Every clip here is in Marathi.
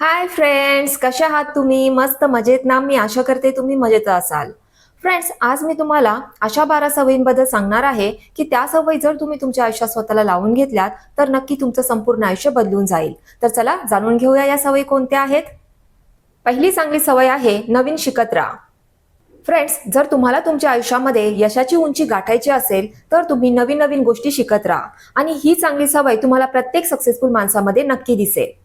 हाय फ्रेंड्स कशा आहात तुम्ही? मस्त मजेत ना? मी आशा करते तुम्ही मजेत असाल. फ्रेंड्स आज मी तुम्हाला अशा बारा सवयींबद्दल सांगणार आहे की त्या सवयी जर तुम्ही तुमच्या आयुष्यात स्वतःला लावून घेतल्यात तर नक्की तुमचं संपूर्ण आयुष्य बदलून जाईल. तर चला जाणून घेऊया या सवयी कोणत्या आहेत? पहिली चांगली सवय आहे नवीन शिकत राहा. फ्रेंड्स जर तुम्हाला तुमच्या आयुष्यामध्ये यशाची उंची गाठायची असेल तर तुम्ही नवीन नवीन गोष्टी शिकत राहा. आणि ही चांगली सवय तुम्हाला प्रत्येक सक्सेसफुल माणसामध्ये नक्की दिसेल.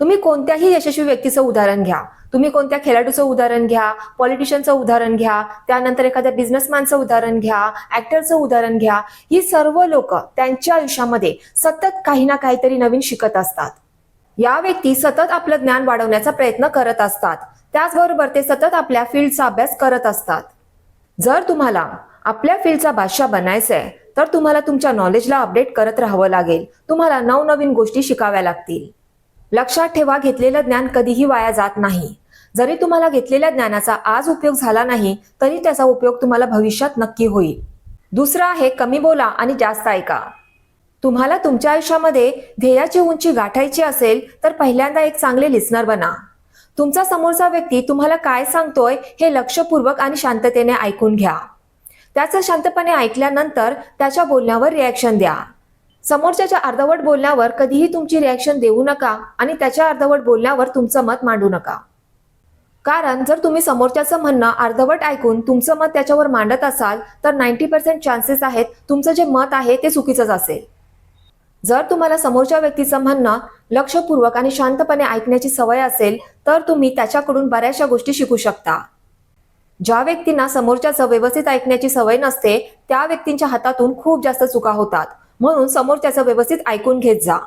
तुम्ही कोणत्याही यशस्वी व्यक्तीचं उदाहरण घ्या. तुम्ही कोणत्या खेळाडूचं उदाहरण घ्या पॉलिटिशियनचं उदाहरण घ्या त्यानंतर एखाद्या बिझनेसमॅनचं उदाहरण घ्या ऍक्टरचं उदाहरण घ्या ही सर्व लोक त्यांच्या आयुष्यामध्ये सतत काही ना काहीतरी नवीन शिकत असतात. या व्यक्ती सतत आपलं ज्ञान वाढवण्याचा प्रयत्न करत असतात. त्याचबरोबर ते सतत आपल्या फील्डचा अभ्यास करत असतात. जर तुम्हाला आपल्या फील्डचा बादशाह बनायचं आहे तर तुम्हाला तुमच्या नॉलेजला अपडेट करत राहावं लागेल. तुम्हाला नवनवीन गोष्टी शिकाव्या लागतील. लक्षात ठेवा घेतलेलं ज्ञान कधीही वाया जात नाही. जरी तुम्हाला घेतलेल्या ज्ञानाचा आज उपयोग झाला नाही तरी त्याचा उपयोग तुम्हाला भविष्यात नक्की होईल. दुसरं आहे कमी बोला आणि जास्त ऐका. तुम्हाला तुमच्या आयुष्यामध्ये ध्येयाची उंची गाठायची असेल तर पहिल्यांदा एक चांगले लिस्नर बना. तुमचा समोरचा व्यक्ती तुम्हाला काय सांगतोय हे लक्षपूर्वक आणि शांततेने ऐकून घ्या. त्याचं शांतपणे ऐकल्यानंतर त्याच्या बोलण्यावर रिॲक्शन द्या. समोरच्याच्या अर्धवट बोलण्यावर कधीही तुमची रिॲक्शन देऊ नका आणि त्याच्या अर्धवट बोलण्यावर तुमचं मत मांडू नका. कारण जर तुम्ही समोरच्याचं म्हणणं अर्धवट ऐकून तुमचं मत त्याच्यावर मांडत असाल तर नाईन्टी पर्सेंट चान्सेस आहेत तुमचं जे मत आहे ते चुकीचंच असेल. जर तुम्हाला समोरच्या व्यक्तीचं म्हणणं लक्षपूर्वक आणि शांतपणे ऐकण्याची सवय असेल तर तुम्ही त्याच्याकडून बऱ्याचशा गोष्टी शिकू शकता. ज्या व्यक्तींना समोरच्याचं व्यवस्थित ऐकण्याची सवय नसते त्या व्यक्तींच्या हातातून खूप जास्त चुका होतात. म्हणून समोरच्याचं व्यवस्थित ऐकून घेत जा.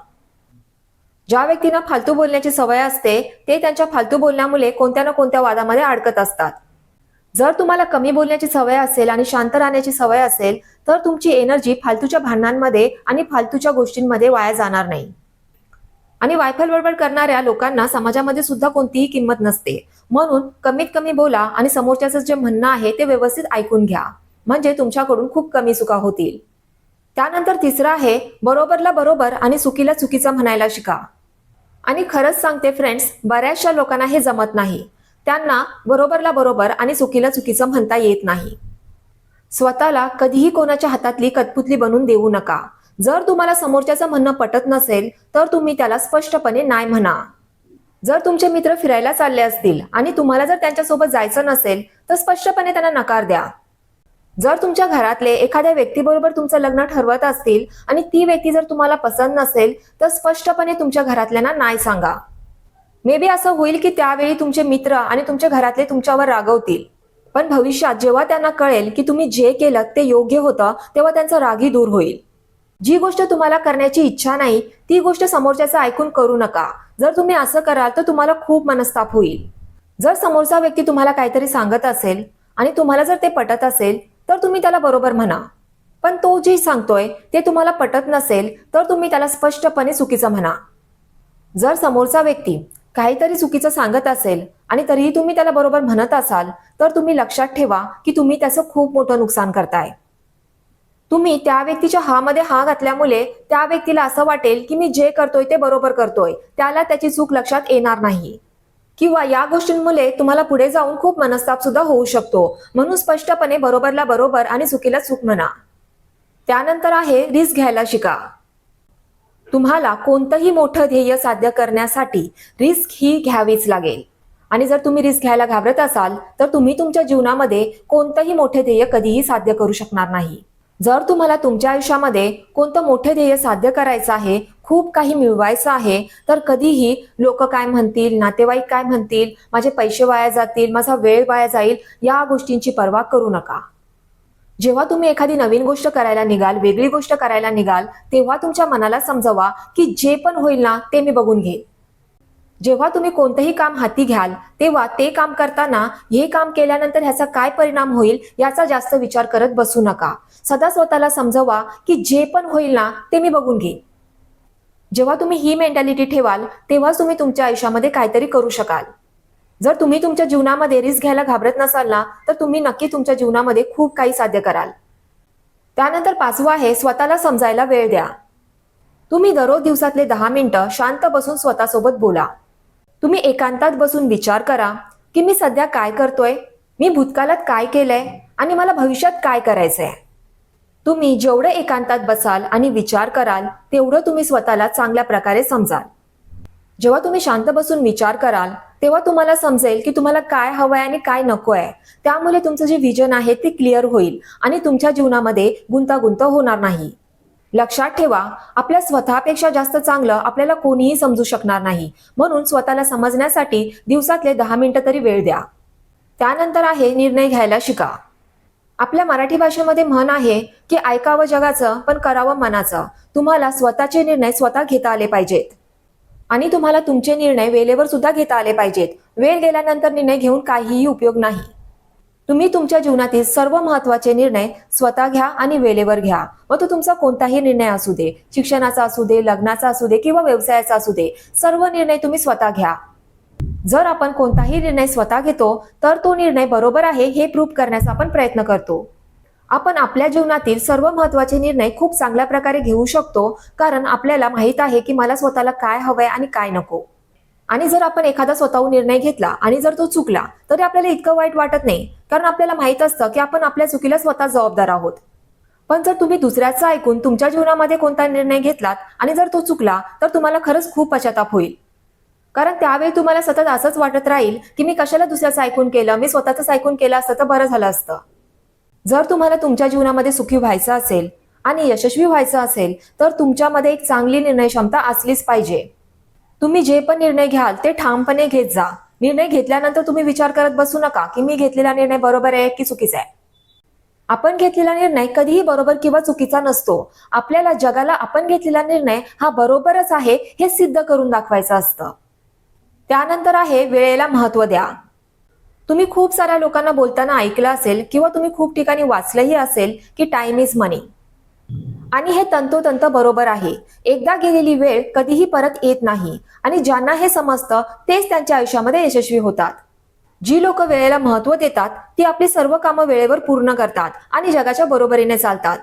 ज्या व्यक्तींना फालतू बोलण्याची सवय असते ते त्यांच्या फालतू बोलण्यामुळे कोणत्या ना कोणत्या वादामध्ये अडकत असतात. जर तुम्हाला कमी बोलण्याची सवय असेल आणि शांत राहण्याची सवय असेल तर तुमची एनर्जी फालतूच्या भांडणांमध्ये आणि फालतूच्या गोष्टींमध्ये वाया जाणार नाही. आणि वायफल बडबड करणाऱ्या लोकांना समाजामध्ये सुद्धा कोणतीही किंमत नसते. म्हणून कमीत कमी बोला आणि समोरच्याचं जे म्हणणं आहे ते व्यवस्थित ऐकून घ्या. म्हणजे तुमच्याकडून खूप कमी चुका होतील. त्यानंतर तिसरं आहे बरोबरला बरोबर आणि चुकीला चुकीचं म्हणायला शिका. आणि खरंच सांगते फ्रेंड्स बऱ्याचशा लोकांना हे जमत नाही. त्यांना बरोबरला बरोबर आणि चुकीला चुकीचं म्हणता येत नाही. स्वतःला कधीही कोणाच्या हातातली कठपुतली बनवून देऊ नका. जर तुम्हाला समोरच्याचं म्हणणं पटत नसेल तर तुम्ही त्याला स्पष्टपणे नाही म्हणा. जर तुमचे मित्र फिरायला चालले असतील आणि तुम्हाला जर त्यांच्यासोबत जायचं नसेल तर स्पष्टपणे त्यांना नकार द्या. जर तुमच्या घरातले एखाद्या व्यक्तीबरोबर तुमचं लग्न ठरवत असतील आणि ती व्यक्ती जर तुम्हाला पसंत नसेल तर स्पष्टपणे तुमच्या घरातल्यांना नाही सांगा. मे बी असं होईल की त्यावेळी तुमचे मित्र आणि तुमच्या घरातले तुमच्यावर रागवतील. पण भविष्यात जेव्हा त्यांना कळेल की तुम्ही जे केलं ते योग्य होतं तेव्हा त्यांचा रागही दूर होईल. जी गोष्ट तुम्हाला करण्याची इच्छा नाही ती गोष्ट समोरच्याचं ऐकून करू नका. जर तुम्ही असं कराल तर तुम्हाला खूप मनस्ताप होईल. जर समोरचा व्यक्ती तुम्हाला काहीतरी सांगत असेल आणि तुम्हाला जर ते पटत असेल तर तुम्ही त्याला बरोबर म्हणा. पण तो जे सांगतोय ते तुम्हाला पटत नसेल तर तुम्ही त्याला स्पष्टपणे चुकीचं म्हणा. जर समोरचा व्यक्ती काहीतरी चुकीचं सांगत असेल आणि तरीही तुम्ही त्याला बरोबर म्हणत असाल तर तुम्ही लक्षात ठेवा की तुम्ही त्याचं खूप मोठं नुकसान करताय. तुम्ही त्या व्यक्तीच्या हा मध्ये हा घातल्यामुळे त्या व्यक्तीला असं वाटेल की मी जे करतोय ते बरोबर करतोय. त्याला त्याची चूक लक्षात येणार नाही. किंवा या गोष्टींमुळे तुम्हाला पुढे जाऊन खूप मनस्ताप सुद्धा होऊ शकतो. म्हणून स्पष्टपणे बरोबरला बरोबर आणि चुकीला चूक म्हणा. त्यानंतर आहे रिस्क घ्यायला शिका. तुम्हाला कोणतंही मोठं ध्येय साध्य करण्यासाठी रिस्क ही घ्यावीच लागेल. आणि जर तुम्ही रिस्क घ्यायला घाबरत असाल तर तुम्ही तुमच्या जीवनामध्ये कोणतंही मोठे ध्येय कधीही साध्य करू शकणार नाही. जर तुम्हाला तुमच्या आयुष्यामध्ये कोणतं मोठे ध्येय साध्य करायचं आहे खूप काही मिळवायचं आहे तर कधीही लोक काय म्हणतील नातेवाईक काय म्हणतील माझे पैसे वाया जातील माझा वेळ वाया जाईल या गोष्टींची पर्वा करू नका. जेव्हा तुम्ही एखादी नवीन गोष्ट करायला निघाल वेगळी गोष्ट करायला निघाल तेव्हा तुमच्या मनाला समजवा की जे पण होईल ना ते मी बघून घेईन. जेव्हा तुम्ही कोणतंही काम हाती घ्याल तेव्हा ते काम करताना हे काम केल्यानंतर ह्याचा काय परिणाम होईल याचा जास्त विचार करत बसू नका. सदा स्वतःला समजवा की जे पण होईल ना ते मी बघून घेईन. जेव्हा तुम्ही ही मेंटॅलिटी ठेवाल तेव्हाच तुम्ही तुमच्या आयुष्यामध्ये काहीतरी करू शकाल. जर तुम्ही तुमच्या जीवनामध्ये रिस्क घ्यायला घाबरत नसाल ना तर तुम्ही नक्की तुमच्या जीवनामध्ये खूप काही साध्य कराल. त्यानंतर पाचवं आहे स्वतःला समजायला वेळ द्या. तुम्ही दररोज दिवसातले दहा मिनिटं शांत बसून स्वतःसोबत बोला. तुम्ही एकांतात बसून विचार करा की मी सध्या काय करतोय? मी भूतकाळात काय केलंय? आणि मला भविष्यात काय करायचंय? तुम्ही जेवढं एकांतात बसाल आणि विचार कराल तेवढं तुम्ही स्वतःला चांगल्या प्रकारे समजाल. जेव्हा तुम्ही शांत बसून विचार कराल तेव्हा तुम्हाला समजेल की तुम्हाला काय हवंय आणि काय नको आहे त्यामुळे तुमचं जे विजन आहे ते क्लिअर होईल आणि तुमच्या जीवनामध्ये गुंतागुंत होणार नाही. लक्षात ठेवा आपल्या स्वतःपेक्षा जास्त चांगलं आपल्याला कोणीही समजू शकणार नाही. म्हणून स्वतःला समजण्यासाठी दिवसातले दहा मिनिटं तरी वेळ द्या. त्यानंतर आहे निर्णय घ्यायला शिका. आपल्या मराठी भाषेमध्ये म्हण आहे की ऐकावं जगाचं पण करावं मनाचं. तुम्हाला स्वतःचे निर्णय स्वतः घेता आले पाहिजेत. आणि तुम्हाला तुमचे निर्णय वेळेवर सुद्धा घेता आले पाहिजेत. वेळ गेल्यानंतर निर्णय घेऊन काहीही उपयोग नाही. तुम्ही तुमच्या जीवनातील सर्व महत्त्वाचे निर्णय स्वतः घ्या आणि वेळेवर घ्या. मग तो तुमचा कोणताही निर्णय असू दे. शिक्षणाचा असू दे लग्नाचा असू दे किंवा व्यवसायाचा असू दे. सर्व निर्णय तुम्ही स्वतः घ्या. जर आपण कोणताही निर्णय स्वतः घेतो तर तो निर्णय बरोबर आहे हे प्रूव्ह करण्याचा आपण प्रयत्न करतो. आपण आपल्या जीवनातील सर्व महत्त्वाचे निर्णय खूप चांगल्या प्रकारे घेऊ शकतो कारण आपल्याला माहीत आहे की मला स्वतःला काय हवंय आणि काय नको. आणि जर आपण एखादा स्वतःहून निर्णय घेतला आणि जर तो चुकला तरी आपल्याला इतकं वाईट वाटत नाही कारण आपल्याला माहीत असतं की आपण आपल्या चुकीला स्वतः जबाबदार आहोत. पण जर तुम्ही दुसऱ्याचं ऐकून तुमच्या जीवनामध्ये कोणता निर्णय घेतलात आणि जर तो चुकला तर तुम्हाला खरंच खूप पश्चाताप होईल. कारण त्यावेळी तुम्हाला सतत असंच वाटत राहील की मी कशाला दुसऱ्याचं ऐकून केलं? मी स्वतःच ऐकून केलं असतं तर बरं झालं असतं. जर तुम्हाला तुमच्या जीवनामध्ये सुखी व्हायचं असेल आणि यशस्वी व्हायचं असेल तर तुमच्यामध्ये एक चांगली निर्णय क्षमता असलीच पाहिजे. तुम्ही जे पण निर्णय घ्याल ते ठामपणे घेत जा. निर्णय घेतल्यानंतर तुम्ही विचार करत बसू नका की मी घेतलेला निर्णय बरोबर आहे की चुकीचा आहे. आपण घेतलेला निर्णय कधीही बरोबर किंवा चुकीचा नसतो. आपल्याला जगाला आपण घेतलेला निर्णय हा बरोबरच आहे हे सिद्ध करून दाखवायचं असतं. त्यानंतर आहे वेळेला महत्त्व द्या. तुम्ही खूप साऱ्या लोकांना बोलताना ऐकलं असेल किंवा तुम्ही खूप ठिकाणी वाचलंही असेल की टाइम इज मनी आणि हे तंतोतंत बरोबर आहे. एकदा गेलेली वेळ कधीही परत येत नाही आणि ज्यांना हे समजतं तेच त्यांच्या आयुष्यामध्ये यशस्वी होतात. जी लोक वेळेला महत्त्व देतात ती आपली सर्व कामं वेळेवर पूर्ण करतात आणि जगाच्या बरोबरीने चालतात.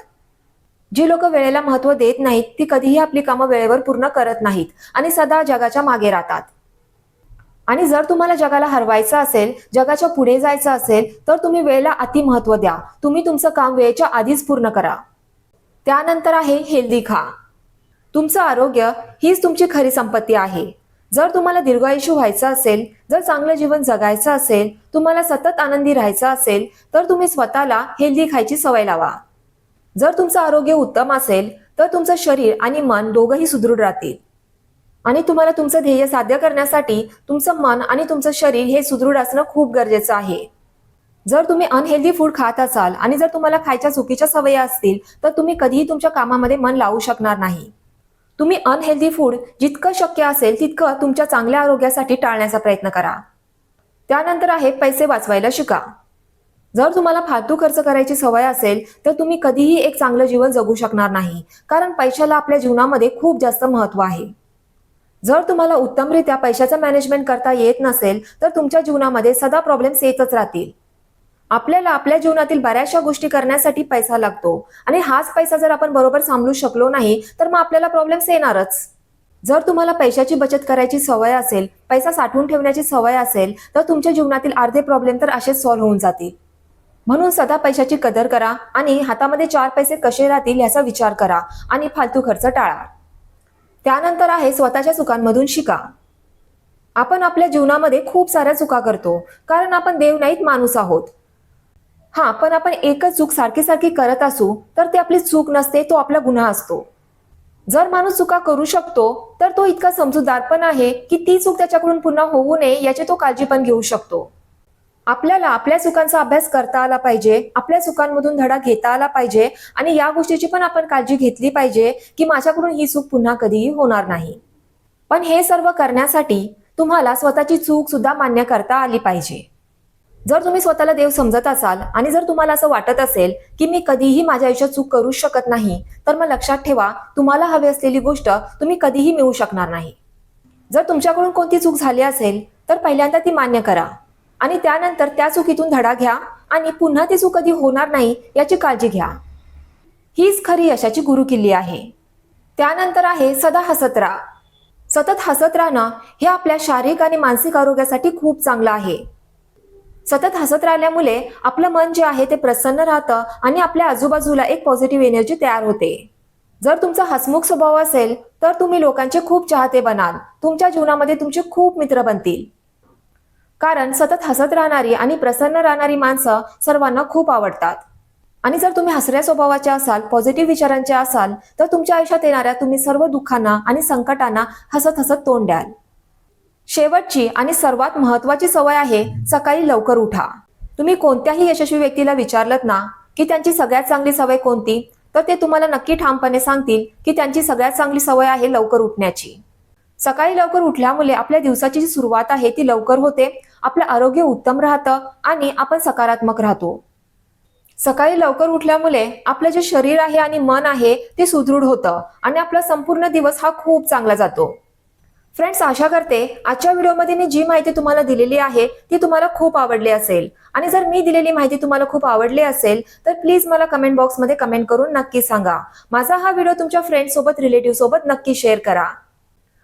जी लोक वेळेला महत्त्व देत नाहीत ती कधीही आपली कामं वेळेवर पूर्ण करत नाहीत आणि सदा जगाच्या मागे राहतात. आणि जर तुम्हाला जगाला हरवायचं असेल जगाच्या पुढे जायचं असेल तर तुम्ही वेळेला अति महत्त्व द्या. तुम्ही तुमचं काम वेळेच्या आधीच पूर्ण करा. त्यानंतर आहे हेल्दी खा. तुमचं आरोग्य हीच तुमची खरी संपत्ती आहे. जर तुम्हाला दीर्घायुष्य व्हायचं असेल जर चांगलं जीवन जगायचं असेल तुम्हाला सतत आनंदी राहायचं असेल तर तुम्ही स्वतःला हेल्दी खायची सवय लावा. जर तुमचं आरोग्य उत्तम असेल तर तुमचं शरीर आणि मन दोघंही सुदृढ राहतील. आणि तुम्हाला तुमचं ध्येय साध्य करण्यासाठी तुमचं मन आणि तुमचं शरीर हे सुदृढ असणं खूप गरजेचं आहे. जर तुम्ही अनहेल्दी फूड खात असाल आणि जर तुम्हाला खायच्या चुकीच्या सवयी असतील तर तुम्ही कधीही तुमच्या कामामध्ये मन लावू शकणार नाही. तुम्ही अनहेल्दी फूड जितकं शक्य असेल तितकं तुमच्या चांगल्या आरोग्यासाठी टाळण्याचा प्रयत्न करा. त्यानंतर आहे पैसे वाचवायला शिका. जर तुम्हाला फालतू खर्च करायची सवय असेल तर तुम्ही कधीही एक चांगलं जीवन जगू शकणार नाही कारण पैशाला आपल्या जीवनामध्ये खूप जास्त महत्त्व आहे. जर तुम्हाला उत्तमरित्या पैशाचं मॅनेजमेंट करता येत नसेल तर तुमच्या जीवनामध्ये सदा प्रॉब्लेम्स येतच राहतील. आपल्याला आपल्या जीवनातील बऱ्याचशा गोष्टी करण्यासाठी पैसा लागतो. आणि हाच पैसा जर आपण बरोबर सांभाळू शकलो नाही तर मग आपल्याला प्रॉब्लेम्स येणारच. जर तुम्हाला पैशाची बचत करायची सवय असेल पैसा साठवून ठेवण्याची सवय असेल तर तुमच्या जीवनातील अर्धे प्रॉब्लेम तर असेच सॉल्व्ह होऊन जातील. म्हणून सदा पैशाची कदर करा आणि हातामध्ये चार पैसे कसे राहतील याचा विचार करा आणि फालतू खर्च टाळा. त्यानंतर आहे स्वतःच्या चुकांमधून शिका. आपण आपल्या जीवनामध्ये खूप साऱ्या चुका करतो कारण आपण देव नाहीत माणूस आहोत. हा पण आपण एकच चूक सारखी सारखी करत असू तर ती आपली चूक नसते तो आपला गुन्हा असतो. जर माणूस चुका करू शकतो तर तो इतका समजूतदार पण आहे की ती चूक त्याच्याकडून पुन्हा होऊ नये याची तो काळजी पण घेऊ शकतो. आपल्याला आपल्या चुकांचा अभ्यास करता आला पाहिजे आपल्या चुकांमधून धडा घेता आला पाहिजे आणि या गोष्टीची पण आपण काळजी घेतली पाहिजे की माझ्याकडून ही चूक पुन्हा कधीही होणार नाही. पण हे सर्व करण्यासाठी तुम्हाला स्वतःची चूक सुद्धा मान्य करता आली पाहिजे. जर तुम्ही स्वतःला देव समजत असाल आणि जर तुम्हाला असं वाटत असेल की मी कधीही माझ्या आयुष्यात चूक करू शकत नाही तर मग लक्षात ठेवा तुम्हाला हवी असलेली गोष्ट तुम्ही कधीही मिळू शकणार नाही. जर तुमच्याकडून कोणती चूक झाली असेल तर पहिल्यांदा ती मान्य करा. आणि त्यानंतर त्या चुकीतून धडा घ्या आणि पुन्हा ती चूक कधी होणार नाही याची काळजी घ्या. हीच खरी यशाची गुरुकिल्ली आहे. त्यानंतर आहे सदा हसत राहा. सतत हसत राहणं हे आपल्या शारीरिक आणि मानसिक आरोग्यासाठी खूप चांगलं आहे. सतत हसत राहिल्यामुळे आपलं मन जे आहे ते प्रसन्न राहतं आणि आपल्या आजूबाजूला एक पॉझिटिव्ह एनर्जी तयार होते. जर तुमचा हसमुख स्वभाव असेल तर तुम्ही लोकांचे खूप चाहते बनाल. तुमच्या जीवनामध्ये तुमचे खूप मित्र बनतील. कारण सतत हसत राहणारी आणि प्रसन्न राहणारी माणसं सर्वांना खूप आवडतात. आणि जर तुम्ही हसऱ्या स्वभावाचे असाल पॉझिटिव्ह विचारांचे असाल तर तुमच्या आयुष्यात येणाऱ्या तुम्ही सर्व दुःखांना आणि संकटांना हसत हसत तोंड द्याल. शेवटची आणि सर्वात महत्वाची सवय आहे सकाळी लवकर उठा. तुम्ही कोणत्याही यशस्वी व्यक्तीला विचारलत ना की त्यांची सगळ्यात चांगली सवय कोणती? तर ते तुम्हाला नक्की ठामपणे सांगतील की त्यांची सगळ्यात चांगली सवय आहे लवकर उठण्याची. सकाळी लवकर उठल्यामुळे आपल्या दिवसाची जी सुरुवात आहे ती लवकर होते. आपलं आरोग्य उत्तम राहतं आणि आपण सकारात्मक राहतो. सकाळी लवकर उठल्यामुळे आपलं जे शरीर आहे आणि मन आहे ते सुदृढ होतं आणि आपला संपूर्ण दिवस हा खूप चांगला जातो. फ्रेंड्स आशा करते आजच्या व्हिडिओमध्ये मी जी माहिती तुम्हाला दिलेली आहे ती तुम्हाला खूप आवडली असेल. आणि जर मी दिलेली माहिती तुम्हाला खूप आवडली असेल तर प्लीज मला कमेंट बॉक्समध्ये कमेंट करून नक्की सांगा. माझा हा व्हिडिओ तुमच्या फ्रेंड्ससोबत रिलेटिव्ह सोबत नक्की शेअर करा.